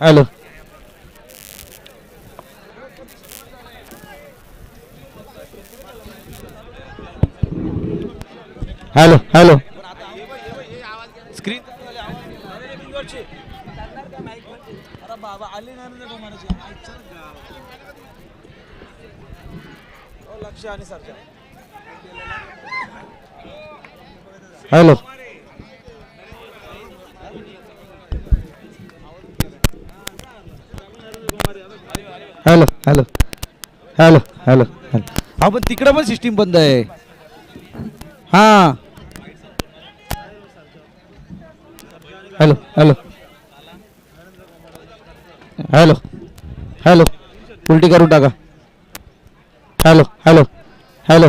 Hello hello. Hello hello. Hello hello. Hello hello hello. हा पण तिकडे पण सिस्टीम बंद आहे. हां. Hello hello. Hello hello. उलटी करून टाका. Hello hello hello.